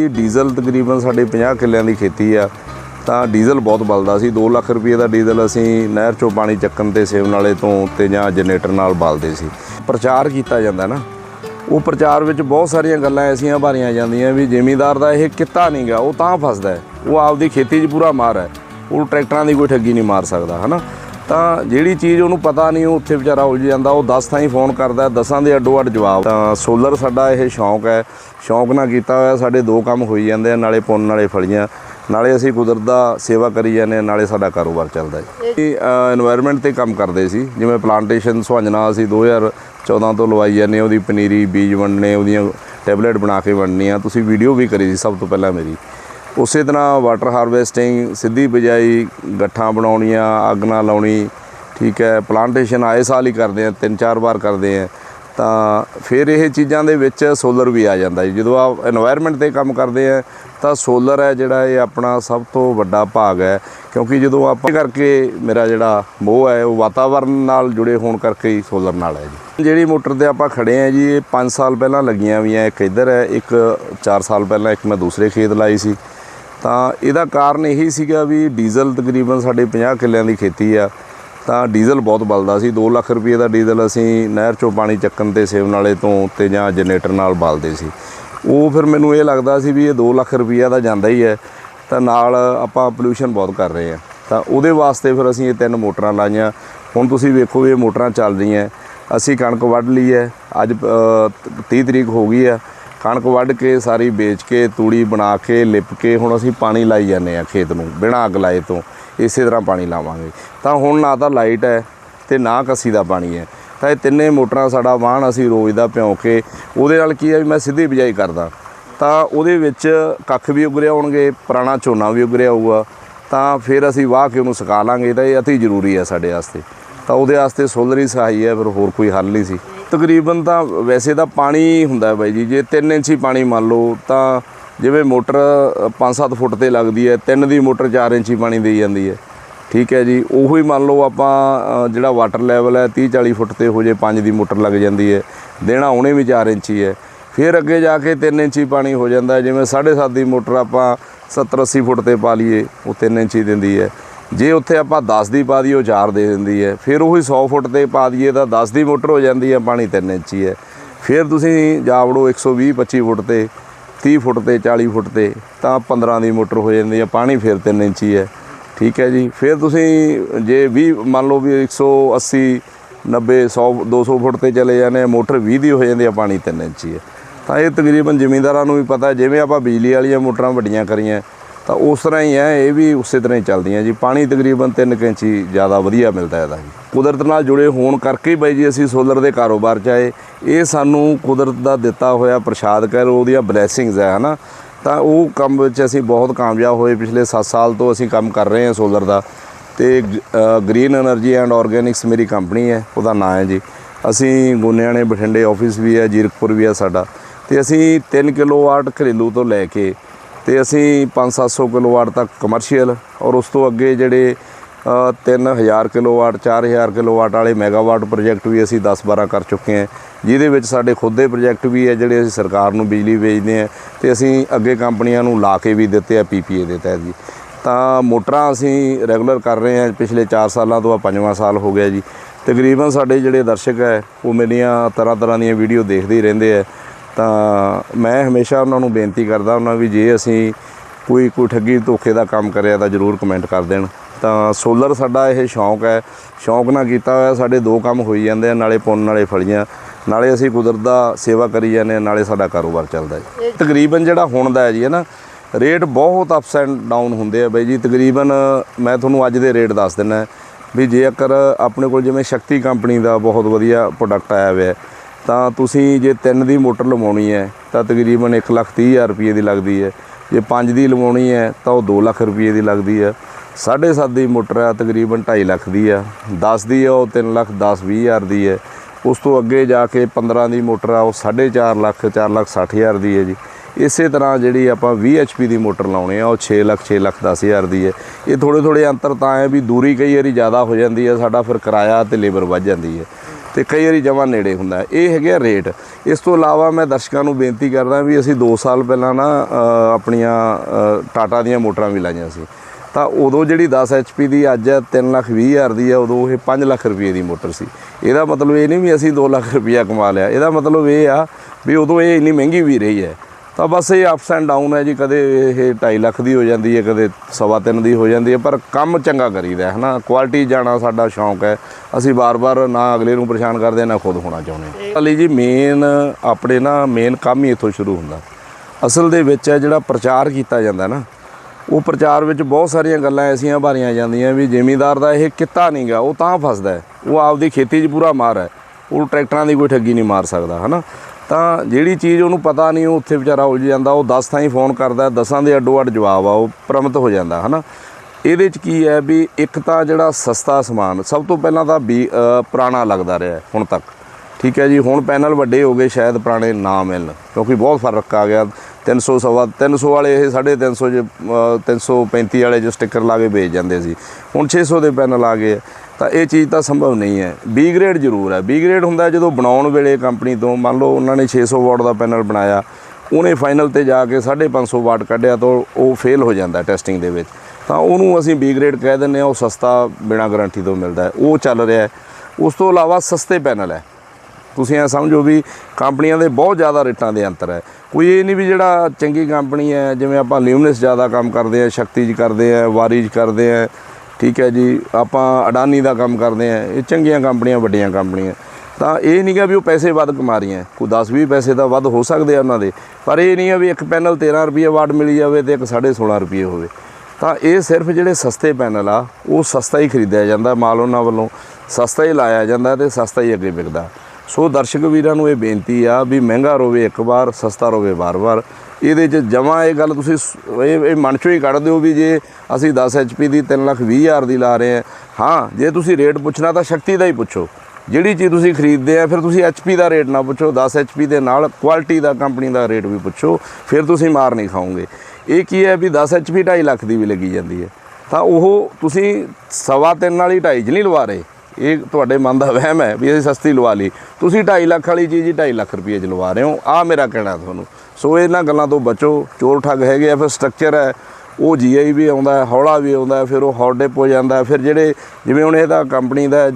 ਇਹ ਡੀਜ਼ਲ ਤਕਰੀਬਨ ਸਾਡੇ 50 ਕਿੱਲਿਆਂ ਦੀ ਖੇਤੀ ਆ, ਤਾਂ ਡੀਜ਼ਲ ਬਹੁਤ ਬਲਦਾ ਸੀ। 2 ਲੱਖ ਰੁਪਏ ਦਾ ਡੀਜ਼ਲ ਅਸੀਂ ਨਹਿਰ ਚੋਂ ਪਾਣੀ ਚੱਕਣ ਤੇ ਸੇਵ ਨਾਲੇ ਤੋਂ ਤੇ ਜਾਂ ਜਨਰੇਟਰ ਨਾਲ ਬਲਦੇ ਸੀ। ਪ੍ਰਚਾਰ ਕੀਤਾ ਜਾਂਦਾ ਨਾ। ਉਹ ਪ੍ਰਚਾਰ ਵਿੱਚ ਬਹੁਤ ਸਾਰੀਆਂ ਗੱਲਾਂ ਐਸੀਆਂ ਭਾਰੀਆਂ ਜਾਂਦੀਆਂ ਵੀ ਜ਼ਿਮੀਂਦਾਰ ਦਾ ਇਹ ਕਿੱਤਾ ਨਹੀਂਗਾ ਉਹ ਤਾਂ ਫਸਦਾ ਉਹ ਆਪਦੀ ਖੇਤੀ 'ਚ ਪੂਰਾ ਮਾਰ ਹੈ। ਉਹ ਟਰੈਕਟਰਾਂ ਦੀ ਕੋਈ ਠੱਗੀ ਨਹੀਂ ਮਾਰ ਸਕਦਾ, ਹਨਾ? ਤਾਂ ਜਿਹੜੀ ਚੀਜ਼ ਉਹਨੂੰ ਪਤਾ ਨਹੀਂ, ਉਹ ਉੱਥੇ ਵਿਚਾਰਾ ਉਲਝ ਜਾਂਦਾ, ਉਹ 10 ਥਾਂ ਫੋਨ ਕਰਦਾ 10ਾਂ ਦੇ ਅੱਡੋ ਅੱਡ ਜਵਾਬ। ਤਾਂ ਸੋਲਰ ਸਾਡਾ ਇਹ ਸ਼ੌਂਕ ਹੈ, ਸ਼ੌਂਕ ਨਾ ਕੀਤਾ ਹੋਇਆ, ਸਾਡੇ ਦੋ ਕੰਮ ਹੋਈ ਜਾਂਦੇ ਆ, ਨਾਲੇ ਪੁੰਨ, ਨਾਲੇ ਫਲੀਆਂ, ਨਾਲੇ ਅਸੀਂ ਕੁਦਰਤ ਦਾ ਸੇਵਾ ਕਰੀ ਜਾਂਦੇ ਨਾਲੇ ਸਾਡਾ ਕਾਰੋਬਾਰ ਚੱਲਦਾ ਹੈ। ਇਹ এনवायरमेंट ਤੇ ਕੰਮ ਕਰਦੇ ਸੀ, ਜਿਵੇਂ ਪਲਾਂਟੇਸ਼ਨ ਸੁਹਾਜਣਾ ਅਸੀਂ 2014 ਤੋਂ ਲਵਾਈ ਜਾਂਦੇ ਉਹਦੀ ਪਨੀਰੀ, ਬੀਜ ਵੰਡਨੇ ਉਹਦੀਆਂ ਟੈਬਲੇਟ ਬਣਾ ਕੇ ਵੰਡਨੀ ਆ ਤੁਸੀਂ ਵੀਡੀਓ ਵੀ ਕਰੀ ਸੀ ਸਭ ਤੋਂ ਪਹਿਲਾਂ ਮੇਰੀ। ਉਸੇ ਤਰ੍ਹਾਂ ਵਾਟਰ ਹਾਰਵੈਸਟਿੰਗ, ਸਿੱਧੀ ਬਿਜਾਈ, ਗੱਠਾਂ ਬਣਾਉਣੀਆਂ, ਅੱਗ ਨਾਲ ਲਾਉਣੀ, ਠੀਕ ਹੈ ਪਲਾਂਟੇਸ਼ਨ ਆਏ ਸਾਲ ਹੀ ਕਰਦੇ ਆ, ਤਿੰਨ ਚਾਰ ਵਾਰ ਕਰਦੇ ਆ, ਤਾਂ ਫਿਰ ਇਹ ਚੀਜ਼ਾਂ ਦੇ ਵਿੱਚ ਸੋਲਰ ਵੀ ਆ ਜਾਂਦਾ ਜੀ। ਜਦੋਂ ਆ এনवायरमेंट ਤੇ ਕੰਮ ਕਰਦੇ ਆ, ਤਾਂ ਸੋਲਰ ਹੈ ਜਿਹੜਾ ਇਹ ਆਪਣਾ ਸਭ ਤੋਂ ਵੱਡਾ ਭਾਗ ਹੈ, ਕਿਉਂਕਿ ਜਦੋਂ ਆਪਾਂ ਕਰਕੇ ਮੇਰਾ ਜਿਹੜਾ ਮੋਹ ਹੈ, ਉਹ ਵਾਤਾਵਰਣ ਨਾਲ ਜੁੜੇ ਹੋਣ ਕਰਕੇ ਹੀ ਸੋਲਰ ਨਾਲ ਹੈ ਜੀ। ਜਿਹੜੀ ਮੋਟਰ ਤੇ ਆਪਾਂ ਖੜੇ ਆ ਜੀ, ਇਹ 5 ਸਾਲ ਪਹਿਲਾਂ ਲੱਗੀਆਂ ਵੀ ਹੋਈਆਂ, ਇੱਕ ਇੱਧਰ ਹੈ, ਇੱਕ 4 ਸਾਲ ਪਹਿਲਾਂ ਇੱਕ ਮੈਂ ਦੂਸਰੇ ਖੇਤ ਲਾਈ ਸੀ। ਤਾਂ ਇਹਦਾ ਕਾਰਨ ਇਹੀ ਸੀਗਾ ਵੀ ਡੀਜ਼ਲ ਤਕਰੀਬਨ ਸਾਡੇ 50 ਕਿੱਲਿਆਂ ਦੀ ਖੇਤੀ ਆ ਤਾਂ ਡੀਜ਼ਲ ਬਹੁਤ ਬਲਦਾ ਸੀ। 2 ਲੱਖ ਰੁਪਏ ਦਾ ਡੀਜ਼ਲ ਅਸੀਂ ਨਹਿਰ ਚੋਂ ਪਾਣੀ ਚੱਕਣ ਤੇ ਸੇਵ ਨਾਲੇ ਤੋਂ ਤੇ ਜਾਂ ਜਨਰੇਟਰ ਨਾਲ ਬਾਲਦੇ ਸੀ। ਉਹ ਫਿਰ ਮੈਨੂੰ ਇਹ ਲੱਗਦਾ ਸੀ ਵੀ ਇਹ 2 ਲੱਖ ਰੁਪਈਆ ਦਾ ਜਾਂਦਾ ਹੀ ਹੈ ਤਾਂ ਨਾਲ ਆਪਾਂ ਪੋਲੂਸ਼ਨ ਬਹੁਤ ਕਰ ਰਹੇ ਆ ਤਾਂ ਉਹਦੇ ਵਾਸਤੇ ਫਿਰ ਅਸੀਂ ਇਹ ਤਿੰਨ ਮੋਟਰਾਂ ਲਾਈਆਂ। ਹੁਣ ਤੁਸੀਂ ਵੇਖੋ ਵੀ ਇਹ ਮੋਟਰਾਂ ਚੱਲ ਰਹੀਆਂ। ਅਸੀਂ ਕਣਕ ਵੱਢ ਲਈ ਹੈ। ਅੱਜ ਅ, 30 ਤਰੀਕ ਹੋ ਗਈ ਆ। ਕਣਕ ਵੱਢ ਕੇ, ਸਾਰੀ ਵੇਚ ਕੇ, ਤੂੜੀ ਬਣਾ ਕੇ, ਲਿਪ ਕੇ, ਹੁਣ ਅਸੀਂ ਪਾਣੀ ਲਾਈ ਜਾਂਦੇ ਆ ਖੇਤ ਨੂੰ, ਬਿਨਾਂ ਅੱਗ ਲਾਏ ਤੋਂ, ਇਸੇ ਤਰ੍ਹਾਂ ਪਾਣੀ ਲਾਵਾਂਗੇ। ਤਾਂ ਹੁਣ ਨਾ ਤਾਂ ਲਾਈਟ ਹੈ ਤੇ ਨਾ ਕੱਸੀ ਦਾ ਪਾਣੀ ਹੈ। ਤਾਂ ਇਹ ਤਿੰਨੇ ਮੋਟਰਾਂ ਸਾਡਾ ਵਾਹਣ ਅਸੀਂ ਰੋਜ਼ ਦਾ ਭਿਉਂ ਕੇ, ਉਹਦੇ ਨਾਲ ਕੀ ਹੈ ਵੀ ਮੈਂ ਸਿੱਧੀ ਬਿਜਾਈ ਕਰਦਾ। ਤਾਂ ਉਹਦੇ ਵਿੱਚ ਕੱਖ ਵੀ ਉਗਰਿਆ ਹੋਣਗੇ ਪੁਰਾਣਾ ਝੋਨਾ ਵੀ ਉਗਰਿਆ ਹੋਊਗਾ, ਤਾਂ ਫਿਰ ਅਸੀਂ ਵਾਹ ਕੇ ਉਹਨੂੰ ਸੁਕਾ ਲਾਂਗੇ, ਤਾਂ ਇਹ ਅਤੀ ਜ਼ਰੂਰੀ ਹੈ ਸਾਡੇ ਵਾਸਤੇ। ਤਾਂ ਉਹਦੇ ਵਾਸਤੇ ਸੋਲਰ ਸਹਾਈ ਹੈ, ਫਿਰ ਹੋਰ ਕੋਈ ਹੱਲ ਨਹੀਂ ਸੀ। ਤਕਰੀਬਨ ਤਾਂ ਵੈਸੇ ਤਾਂ ਪਾਣੀ ਹੁੰਦਾ ਹੈ ਬਾਈ ਜੀ, ਜੇ 3 ਇੰਚੀ ਪਾਣੀ ਮੰਨ ਲਓ, ਤਾਂ ਜਿਵੇਂ ਮੋਟਰ 5-7 ਫੁੱਟ ਤੇ ਲੱਗਦੀ ਹੈ, ਤਿੰਨ ਦੀ ਮੋਟਰ 4 ਇੰਚੀ ਪਾਣੀ ਦੇਈ ਜਾਂਦੀ ਹੈ ਠੀਕ ਹੈ ਜੀ, ਉਹੀ ਮੰਨ ਲਓ ਆਪਾਂ ਜਿਹੜਾ ਵਾਟਰ ਲੈਵਲ ਹੈ 30 40 ਫੁੱਟ ਤੇ ਹੋ ਜੇ 5 ਦੀ ਮੋਟਰ ਲੱਗ ਜਾਂਦੀ ਹੈ, ਦੇਣਾ ਉਹਨੇ ਵੀ 4 ਇੰਚੀ ਹੈ ਫਿਰ ਅੱਗੇ ਜਾ ਕੇ 3 ਇੰਚੀ ਪਾਣੀ ਹੋ ਜਾਂਦਾ ਹੈ। ਜਿਵੇਂ 7.5 ਦੀ ਮੋਟਰ ਆਪਾਂ 70 80 ਫੁੱਟ ਤੇ ਪਾ ਲਈਏ, ਉਹ 3 ਇੰਚੀ ਦਿੰਦੀ ਹੈ ਜੇ ਉੱਥੇ ਆਪਾਂ 10 ਦੀ ਪਾ ਦਈਏ, ਉਹ 4 ਦੇ ਦਿੰਦੀ ਹੈ। ਫਿਰ ਉਹੀ 100 ਫੁੱਟ ਤੇ ਪਾ ਦਈਏ ਤਾਂ 10 ਦੀ ਮੋਟਰ ਹੋ ਜਾਂਦੀ ਹੈ, ਪਾਣੀ 3 ਇੰਚੀ ਹੈ ਫਿਰ ਤੁਸੀਂ ਜਾ ਵੜੋ 120 25 ਫੁੱਟ ਤੇ 30 ਫੁੱਟ ਤੇ 40 ਫੁੱਟ ਤੇ, ਤਾਂ 15 ਦੀ ਮੋਟਰ ਹੋ ਜਾਂਦੀ ਹੈ, ਪਾਣੀ ਫਿਰ 3 ਇੰਚੀ ਹੈ ਠੀਕ ਹੈ ਜੀ। ਫਿਰ ਤੁਸੀਂ ਜੇ 20 ਮੰਨ ਲਓ ਵੀ 180 90 100 200 ਫੁੱਟ ਤੇ ਚਲੇ ਜਾਂਦੇ ਆ, ਮੋਟਰ 20 ਦੀ ਹੋ ਜਾਂਦੀ ਆ ਪਾਣੀ 3 ਇੰਚੀ ਹੈ ਤਾਂ ਇਹ ਤਕਰੀਬਨ ਜ਼ਿਮੀਂਦਾਰਾਂ ਨੂੰ ਵੀ ਪਤਾ ਜਿਵੇਂ ਆਪਾਂ ਬਿਜਲੀ ਵਾਲੀਆਂ ਮੋਟਰਾਂ ਵੱਡੀਆਂ ਕਰੀਆਂ ਤਾਂ ਉਸ ਤਰ੍ਹਾਂ ਹੀ ਹੈ, ਇਹ ਵੀ ਉਸੇ ਤਰ੍ਹਾਂ ਹੀ ਚੱਲਦੀਆਂ ਜੀ। ਪਾਣੀ ਤਕਰੀਬਨ 3 ਇੰਚੀ ਜ਼ਿਆਦਾ ਵਧੀਆ ਮਿਲਦਾ ਇਹਦਾ ਜੀ। ਕੁਦਰਤ ਨਾਲ ਜੁੜੇ ਹੋਣ ਕਰਕੇ ਹੀ ਬਾਈ ਜੀ ਅਸੀਂ ਸੋਲਰ ਦੇ ਕਾਰੋਬਾਰ 'ਚ ਆਏ। ਇਹ ਸਾਨੂੰ ਕੁਦਰਤ ਦਾ ਦਿੱਤਾ ਹੋਇਆ ਪ੍ਰਸ਼ਾਦ ਕਹਿ ਲਓ, ਉਹਦੀਆਂ ਬਲੇਸਿੰਗਸ ਹੈ, ਹਨਾ। ਤਾਂ ਉਹ ਕੰਮ ਵਿੱਚ ਅਸੀਂ ਬਹੁਤ ਕਾਮਯਾਬ ਹੋਏ। ਪਿਛਲੇ 7 ਸਾਲ ਤੋਂ ਅਸੀਂ ਕੰਮ ਕਰ ਰਹੇ ਹਾਂ ਸੋਲਰ ਦਾ। ਤੇ ਗ੍ਰੀਨ એનર્ਜੀ ਐਂਡ ਆਰਗੈਨਿਕਸ ਮੇਰੀ ਕੰਪਨੀ ਹੈ, ਉਹਦਾ ਨਾਮ ਹੈ ਜੀ। ਅਸੀਂ ਗੁਨਿਆਣੇ ਬਠਿੰਡੇ ਆਫਿਸ ਵੀ ਹੈ, ਜੀਰਕਪੁਰ ਵੀ ਹੈ ਸਾਡਾ। ਤੇ ਅਸੀਂ 3 ਆਟ ਘਰੇਲੂ ਤੋਂ ਲੈ ਕੇ ਤੇ ਅਸੀਂ 5-700 ਕਿਲੋਵਾਟ ਤੱਕ ਕਮਰਸ਼ੀਅਲ ਔਰ ਉਸ ਤੋਂ ਅੱਗੇ ਜਿਹੜੇ ਅ, 3000 ਕਿਲੋਵਾਟ 4000 ਕਿਲੋਵਾਟ ਵਾਲੇ ਮੈਗਾਵਾਟ ਪ੍ਰੋਜੈਕਟ ਵੀ ਅਸੀਂ 10-12 ਕਰ ਚੁੱਕੇ ਹਾਂ। ਜਿਹਦੇ ਵਿੱਚ ਸਾਡੇ ਖੁਦ ਦੇ ਪ੍ਰੋਜੈਕਟ ਵੀ ਹੈ ਜਿਹੜੇ ਅਸੀਂ ਸਰਕਾਰ ਨੂੰ ਬਿਜਲੀ ਵੇਚਦੇ ਹਾਂ ਤੇ ਅਸੀਂ ਅੱਗੇ ਕੰਪਨੀਆਂ ਨੂੰ ਲਾ ਕੇ ਵੀ ਦਿੱਤੇ ਆ ਪੀਪੀਏ ਦੇ ਤਹਿਤ ਜੀ। ਤਾਂ ਮੋਟਰਾਂ ਅਸੀਂ ਰੈਗੂਲਰ ਕਰ ਰਹੇ ਹਾਂ ਪਿਛਲੇ 4 ਸਾਲਾਂ ਤੋਂ ਆ ਪੰਜਵਾਂ ਸਾਲ ਹੋ ਗਿਆ ਜੀ। ਤਕਰੀਬਨ ਸਾਡੇ ਜਿਹੜੇ ਦਰਸ਼ਕ ਹੈ ਉਹ ਮੇਰੀਆਂ ਤਰ੍ਹਾਂ ਤਰ੍ਹਾਂ ਦੀਆਂ ਵੀਡੀਓ ਦੇਖਦੇ ਹੀ ਰਹਿੰਦੇ ਆ ਤਾਂ ਮੈਂ ਹਮੇਸ਼ਾ ਉਹਨਾਂ ਨੂੰ ਬੇਨਤੀ ਕਰਦਾ ਉਹਨਾਂ ਵੀ ਜੇ ਅਸੀਂ ਕੋਈ ਕੋਈ ਠੱਗੀ ਧੋਖੇ ਦਾ ਕੰਮ ਕਰਿਆ ਤਾਂ ਜਰੂਰ ਕਮੈਂਟ ਕਰ ਦੇਣ। ਤਾਂ ਸੋਲਰ ਸਾਡਾ ਇਹ ਸ਼ੌਂਕ ਹੈ। ਸ਼ੌਂਕ ਨਾਲ ਕੀਤਾ ਹੋਇਆ ਸਾਡੇ ਦੋ ਕੰਮ ਹੋਈ ਜਾਂਦੇ ਆ ਨਾਲੇ ਪੁੰਨ ਨਾਲੇ ਫਲੀਆਂ। ਨਾਲੇ ਅਸੀਂ ਕੁਦਰਤ ਦਾ ਸੇਵਾ ਕਰੀ ਜਾਂਦੇ ਹਾਂ ਨਾਲੇ ਸਾਡਾ ਕਾਰੋਬਾਰ ਚੱਲਦਾ ਹੈ। ਤਕਰੀਬਨ ਜਿਹੜਾ ਹੁਣ ਦਾ ਹੈ ਜੀ ਹੈ ਨਾ ਰੇਟ ਬਹੁਤ ਅਪਸ ਐਂਡ ਡਾਊਨ ਹੁੰਦੇ ਆ ਬਾਈ ਜੀ। ਤਕਰੀਬਨ ਮੈਂ ਤੁਹਾਨੂੰ ਅੱਜ ਦੇ ਰੇਟ ਦੱਸ ਦਿੰਦਾ ਵੀ ਜੇਕਰ ਆਪਣੇ ਕੋਲ ਜਿਵੇਂ ਸ਼ਕਤੀ ਕੰਪਨੀ ਦਾ ਬਹੁਤ ਵਧੀਆ ਪ੍ਰੋਡਕਟ ਆਇਆ ਹੋਇਆ ਹੈ, ਤਾਂ ਤੁਸੀਂ ਜੇ 3 ਦੀ ਮੋਟਰ ਲਵਾਉਣੀ ਹੈ, ਤਾਂ ਤਕਰੀਬਨ 1 ਲੱਖ ਤੀਹ ਹਜ਼ਾਰ ਰੁਪਏ ਦੀ ਲੱਗਦੀ ਹੈ। ਜੇ 5 ਦੀ ਲਵਾਉਣੀ ਹੈ, ਤਾਂ ਉਹ 2 ਲੱਖ ਰੁਪਏ ਦੀ ਲੱਗਦੀ ਹੈ। 7.5 ਦੀ ਮੋਟਰ ਹੈ ਤਕਰੀਬਨ 2.5 ਲੱਖ ਦੀ ਆ। 10 ਦੀ ਹੈ ਉਹ 3 ਲੱਖ 10 ਵੀਹ ਹਜ਼ਾਰ ਦੀ ਹੈ। ਉਸ ਤੋਂ ਅੱਗੇ ਜਾ ਕੇ 15 ਦੀ ਮੋਟਰ ਆ, ਉਹ 4.5 ਲੱਖ 4 ਲੱਖ 60 ਹਜ਼ਾਰ ਦੀ ਹੈ ਜੀ। ਇਸੇ ਤਰ੍ਹਾਂ ਜਿਹੜੀ ਆਪਾਂ 20 HP ਦੀ ਮੋਟਰ ਲਾਉਣੀ ਆ, ਉਹ 6 ਲੱਖ 6 ਲੱਖ 10 ਹਜ਼ਾਰ ਦੀ ਹੈ। ਇਹ ਥੋੜੇ ਥੋੜੇ ਅੰਤਰ ਤਾਂ ਹੈ ਵੀ ਦੂਰੀ ਕਈ ਵਾਰੀ ਜ਼ਿਆਦਾ ਹੋ ਜਾਂਦੀ ਹੈ, ਸਾਡਾ ਫਿਰ ਕਿਰਾਇਆ ਤੇ ਲੇਬਰ ਵੱਧ ਜਾਂਦੀ ਹੈ। ਤੇ ਕਈ ਵਾਰੀ ਜਮਾਂ ਨੇੜੇ ਹੁੰਦਾ ਇਹ ਹੈਗੇ ਆ ਰੇਟ। ਇਸ ਤੋਂ ਇਲਾਵਾ ਮੈਂ ਦਰਸ਼ਕਾਂ ਨੂੰ ਬੇਨਤੀ ਕਰਦਾ ਵੀ ਅਸੀਂ 2 ਸਾਲ ਪਹਿਲਾਂ ਨਾ ਆਪਣੀਆਂ ਟਾਟਾ ਦੀਆਂ ਮੋਟਰਾਂ ਵੀ ਲਾਈਆਂ ਸੀ। ਤਾਂ ਉਦੋਂ ਜਿਹੜੀ 10 HP ਦੀ ਅੱਜ 3 ਲੱਖ 20 ਹਜ਼ਾਰ ਦੀ ਹੈ, ਉਦੋਂ ਇਹ 5 ਲੱਖ ਰੁਪਏ ਦੀ ਮੋਟਰ ਸੀ। ਇਹਦਾ ਮਤਲਬ ਇਹ ਨਹੀਂ ਵੀ ਅਸੀਂ 2 ਲੱਖ ਰੁਪਇਆ ਕਮਾ ਲਿਆ। ਇਹਦਾ ਮਤਲਬ ਇਹ ਆ ਵੀ ਉਦੋਂ ਇਹ ਇੰਨੀ ਮਹਿੰਗੀ ਵੀ ਰਹੀ ਹੈ। ਤਾਂ ਬਸ ਇਹ ਅਪਸ ਐਂਡ ਡਾਊਨ ਹੈ ਜੀ, ਕਦੇ ਇਹ 2.5 ਲੱਖ ਦੀ ਹੋ ਜਾਂਦੀ ਹੈ, ਕਦੇ ਸਵਾ ਤਿੰਨ ਦੀ ਹੋ ਜਾਂਦੀ ਹੈ, ਪਰ ਕੰਮ ਚੰਗਾ ਕਰੀਦਾ ਹੈ ਨਾ ਕੁਆਲਿਟੀ ਜਾਣਾ ਸਾਡਾ ਸ਼ੌਂਕ ਹੈ। ਅਸੀਂ ਬਾਰ-ਬਾਰ ਨਾ ਅਗਲੇ ਨੂੰ ਪਰੇਸ਼ਾਨ ਕਰਦੇ, ਨਾ ਖੁਦ ਹੋਣਾ ਚਾਹੁੰਦੇ। ਹਾਂ ਅਲੀ ਜੀ ਮੇਨ ਆਪਣੇ ਨਾ ਮੇਨ ਕੰਮ ਹੀ ਇੱਥੋਂ ਸ਼ੁਰੂ ਹੁੰਦਾ। ਅਸਲ ਦੇ ਵਿੱਚ ਹੈ, ਜਿਹੜਾ ਪ੍ਰਚਾਰ ਕੀਤਾ ਜਾਂਦਾ ਨਾ, ਉਹ ਪ੍ਰਚਾਰ ਵਿੱਚ ਬਹੁਤ ਸਾਰੀਆਂ ਗੱਲਾਂ ਐਸੀਆਂ ਭਾਰੀਆਂ ਜਾਂਦੀਆਂ ਵੀ ਜ਼ਿਮੀਂਦਾਰ ਦਾ ਇਹ ਕਿੱਤਾ ਨਹੀਂਗਾ, ਉਹ ਤਾਂ ਫਸਦਾ ਉਹ ਆਪਦੀ ਖੇਤੀ 'ਚ ਪੂਰਾ ਮਾਰ ਹੈ। ਉਹ ਟਰੈਕਟਰਾਂ ਦੀ ਕੋਈ ਠੱਗੀ ਨਹੀਂ ਮਾਰ ਸਕਦਾ, ਹਨਾ? ਤਾਂ ਜਿਹੜੀ ਚੀਜ਼ ਉਹਨੂੰ ਪਤਾ ਨਹੀਂ, ਉਹ ਉੱਥੇ ਵਿਚਾਰਾ ਉਲਝ ਜਾਂਦਾ, ਉਹ 10 ਹੀ ਫੋਨ ਕਰਦਾ, ਦਸਾਂ ਦੇ ਅੱਡੋ ਅੱਡ ਜਵਾਬ ਆ, ਉਹ ਪ੍ਰਮਤ ਹੋ ਜਾਂਦਾ, ਹਨਾ? ਇਹਦੇ 'ਚ ਕੀ ਹੈ ਵੀ ਇੱਕ ਤਾਂ ਜਿਹੜਾ ਸਸਤਾ ਸਮਾਨ, ਸਭ ਤੋਂ ਪਹਿਲਾਂ ਤਾਂ ਵੀ ਪੁਰਾਣਾ ਲੱਗਦਾ ਰਿਹਾ ਹੁਣ ਤੱਕ। ਠੀਕ ਹੈ ਜੀ, ਹੁਣ ਪੈਨਲ ਵੱਡੇ ਹੋ ਗਏ, ਸ਼ਾਇਦ ਪੁਰਾਣੇ ਨਾ ਮਿਲਣ, ਕਿਉਂਕਿ ਬਹੁਤ ਫ਼ਰਕ ਆ ਗਿਆ। 300 ਸਵਾ 300 ਵਾਲੇ ਇਹ 350 ਚ ਅ, 335 ਵਾਲੇ ਜੋ ਸਟicker ਲਾ ਕੇ ਵੇਚ ਜਾਂਦੇ ਸੀ। ਹੁਣ 600 ਦੇ ਪੈਨਲ ਆ ਗਏ ਤਾਂ ਇਹ ਚੀਜ਼ ਤਾਂ ਸੰਭਵ ਨਹੀਂ ਹੈ। ਬੀ ਗ੍ਰੇਡ ਜ਼ਰੂਰ ਹੈ। ਬੀ ਗ੍ਰੇਡ ਹੁੰਦਾ ਜਦੋਂ ਬਣਾਉਣ ਵੇਲੇ ਕੰਪਨੀ ਤੋਂ ਮੰਨ ਲਓ ਉਹਨਾਂ ਨੇ 600 ਵਾਟ ਦਾ ਪੈਨਲ ਬਣਾਇਆ ਉਹਨੇ ਫਾਈਨਲ ਤੇ ਜਾ ਕੇ 550 ਵਾਟ ਕੱਢਿਆ ਤਾਂ ਉਹ ਫੇਲ ਹੋ ਜਾਂਦਾ ਟੈਸਟਿੰਗ ਦੇ ਵਿੱਚ। ਤਾਂ ਉਹਨੂੰ ਅਸੀਂ ਬੀ ਗ੍ਰੇਡ ਕਹਿ ਦਿੰਦੇ ਆ ਉਹ ਸਸਤਾ ਬਿਨਾ ਗਾਰੰਟੀ ਤੋਂ ਮਿਲਦਾ ਉਹ ਚੱਲ ਰਿਹਾ ਉਸ ਤੋਂ ਇਲਾਵਾ ਸਸਤੇ ਪੈਨਲ ਹੈ। ਤੁਸੀਂ ਇਹ ਸਮਝੋ ਵੀ ਕੰਪਨੀਆਂ ਦੇ ਬਹੁਤ ਜ਼ਿਆਦਾ ਰੇਟਾਂ ਦੇ ਅੰਤਰ ਹੈ। ਕੋਈ ਇਹ ਨਹੀਂ ਵੀ ਜਿਹੜਾ ਚੰਗੀ ਕੰਪਨੀ ਹੈ, ਜਿਵੇਂ ਆਪਾਂ ਲਿਊਮਨਸ ਜ਼ਿਆਦਾ ਕੰਮ ਕਰਦੇ ਆ, ਸ਼ਕਤੀ 'ਚ ਕਰਦੇ ਆ, ਵਾਰੀ 'ਚ ਕਰਦੇ ਆ, ਠੀਕ ਹੈ ਜੀ, ਆਪਾਂ ਅਡਾਨੀ ਦਾ ਕੰਮ ਕਰਦੇ ਆ, ਇਹ ਚੰਗੀਆਂ ਕੰਪਨੀਆਂ, ਵੱਡੀਆਂ ਕੰਪਨੀਆਂ। ਤਾਂ ਇਹ ਨਹੀਂ ਗਾ ਵੀ ਉਹ ਪੈਸੇ ਵੱਧ ਕਮਾ ਰਹੀਆਂ। ਕੋਈ 10-20 ਪੈਸੇ ਤਾਂ ਵੱਧ ਹੋ ਸਕਦੇ ਆ ਉਹਨਾਂ ਦੇ, ਪਰ ਇਹ ਨਹੀਂ ਆ ਵੀ ਇੱਕ ਪੈਨਲ 13 ਰੁਪਏ ਵਾਟ ਮਿਲੀ ਜਾਵੇ ਤੇ ਇੱਕ 16.5 ਰੁਪਏ ਹੋਵੇ। ਤਾਂ ਇਹ ਸਿਰਫ ਜਿਹੜੇ ਸਸਤੇ ਪੈਨਲ ਆ, ਉਹ ਸਸਤਾ ਹੀ ਖਰੀਦਿਆ ਜਾਂਦਾ ਮਾਲ ਉਹਨਾਂ ਵੱਲੋਂ, ਸਸਤਾ ਹੀ ਲਾਇਆ ਜਾਂਦਾ ਤੇ ਸਸਤਾ ਹੀ ਅੱਗੇ ਵਿਕਦਾ। ਸੋ ਦਰਸ਼ਕ ਵੀਰਾਂ ਨੂੰ ਇਹ ਬੇਨਤੀ ਆ ਵੀ ਮਹਿੰਗਾ ਰੋਵੇ ਇੱਕ ਵਾਰ, ਸਸਤਾ ਰੋਵੇ ਵਾਰ-ਵਾਰ ਇਹਦੇ 'ਚ ਜਮਾ ਇਹ ਗੱਲ ਤੁਸੀਂ ਇਹ ਇਹ ਮਨ ਚੋਂ ਹੀ ਕੱਢ ਦਿਓ ਵੀ ਜੇ ਅਸੀਂ 10 HP ਦੀ 3 ਲੱਖ 20 ਹਜ਼ਾਰ ਦੀ ਲਾ ਰਹੇ ਹਾਂ ਹਾਂ, ਜੇ ਤੁਸੀਂ ਰੇਟ ਪੁੱਛਣਾ ਤਾਂ ਸ਼ਕਤੀ ਦਾ ਹੀ ਪੁੱਛੋ। ਜਿਹੜੀ ਚੀਜ਼ ਤੁਸੀਂ ਖਰੀਦਦੇ ਆ, ਫਿਰ ਤੁਸੀਂ HP ਦਾ ਰੇਟ ਨਾ ਪੁੱਛੋ 10 HP ਦੇ ਨਾਲ ਕੁਆਲਿਟੀ ਦਾ, ਕੰਪਨੀ ਦਾ ਰੇਟ ਵੀ ਪੁੱਛੋ, ਫਿਰ ਤੁਸੀਂ ਮਾਰ ਨਹੀਂ ਖਾਓਗੇ। ਇਹ ਕੀ ਹੈ ਵੀ 10 HP 2.5 ਲੱਖ ਦੀ ਵੀ ਲੱਗੀ ਜਾਂਦੀ ਹੈ। ਤਾਂ ਉਹ ਤੁਸੀਂ ਸਵਾ ਤਿੰਨ ਹੀ 2.5 'ਚ ਨਹੀਂ ਲਵਾ ਰਹੇ। ਇਹ ਤੁਹਾਡੇ ਮਨ ਦਾ ਵਹਿਮ ਹੈ ਵੀ ਅਸੀਂ ਸਸਤੀ ਲਵਾ ਲਈ। ਤੁਸੀਂ 2.5 ਲੱਖ ਵਾਲੀ ਚੀਜ਼ ਹੀ 2.5 ਲੱਖ ਰੁਪਏ 'ਚ ਲਵਾ ਰਹੇ ਹੋ। ਆ ਮੇਰਾ ਕਹਿਣਾ ਤੁਹਾਨੂੰ। ਸੋ ਇਹਨਾਂ ਗੱਲਾਂ ਤੋਂ ਬਚੋ। ਚੋਰ ਠੱਗ ਹੈਗੇ ਆ, ਫਿਰ ਸਟਰਕਚਰ ਹੈ। ਉਹ ਜੀਆਈ ਵੀ ਆਉਂਦਾ ਹੌਲਾ ਵੀ ਆਉਂਦਾ ਫਿਰ ਉਹ ਹੌਟ ਡਿਪ ਹੋ ਜਾਂਦਾ ਫਿਰ ਜਿਹੜੇ, ਜਿਵੇਂ ਹੁਣ ਇਹਦਾ ਕੰਪਨੀ ਦਾ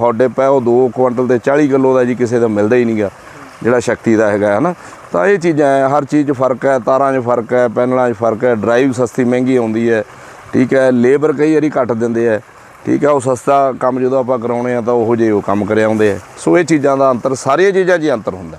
ਹੌਟ ਡਿਪ ਹੈ, ਉਹ 2 ਕੁਇੰਟਲ ਤੇ 40 ਕਿਲੋ ਦਾ ਜੀ ਕਿਸੇ ਦਾ ਮਿਲਦਾ ਹੀ ਨਹੀਂਗਾ, ਜਿਹੜਾ ਸ਼ਕਤੀ ਦਾ ਹੈਗਾ ਹੈ ਨਾ ਤਾਂ ਇਹ ਚੀਜ਼ਾਂ ਹੈ, ਹਰ ਚੀਜ਼ 'ਚ ਫ਼ਰਕ ਹੈ, ਤਾਰਾਂ 'ਚ ਫ਼ਰਕ ਹੈ, ਪੈਨਲਾਂ 'ਚ ਫ਼ਰਕ ਹੈ ਡਰਾਈਵ ਸਸਤੀ ਮਹਿੰਗੀ ਆਉਂਦੀ ਹੈ, ਠੀਕ ਹੈ। ਲੇਬਰ ਕਈ ਵਾਰੀ ਘੱਟ ਦਿੰਦੇ ਆ ਠੀਕ ਹੈ ਉਹ ਸਸਤਾ ਕੰਮ ਜਦੋਂ ਆਪਾਂ ਕਰਾਉਣੇ ਆ ਤਾਂ ਉਹੋ ਜਿਹੇ ਉਹ ਕੰਮ ਕਰਿਆ ਆਉਂਦੇ ਆ। ਸੋ ਇਹ ਚੀਜ਼ਾਂ ਦਾ ਅੰਤਰ, ਸਾਰੀਆਂ ਚੀਜ਼ਾਂ 'ਚ ਹੀ ਅੰਤਰ ਹੁੰਦਾ।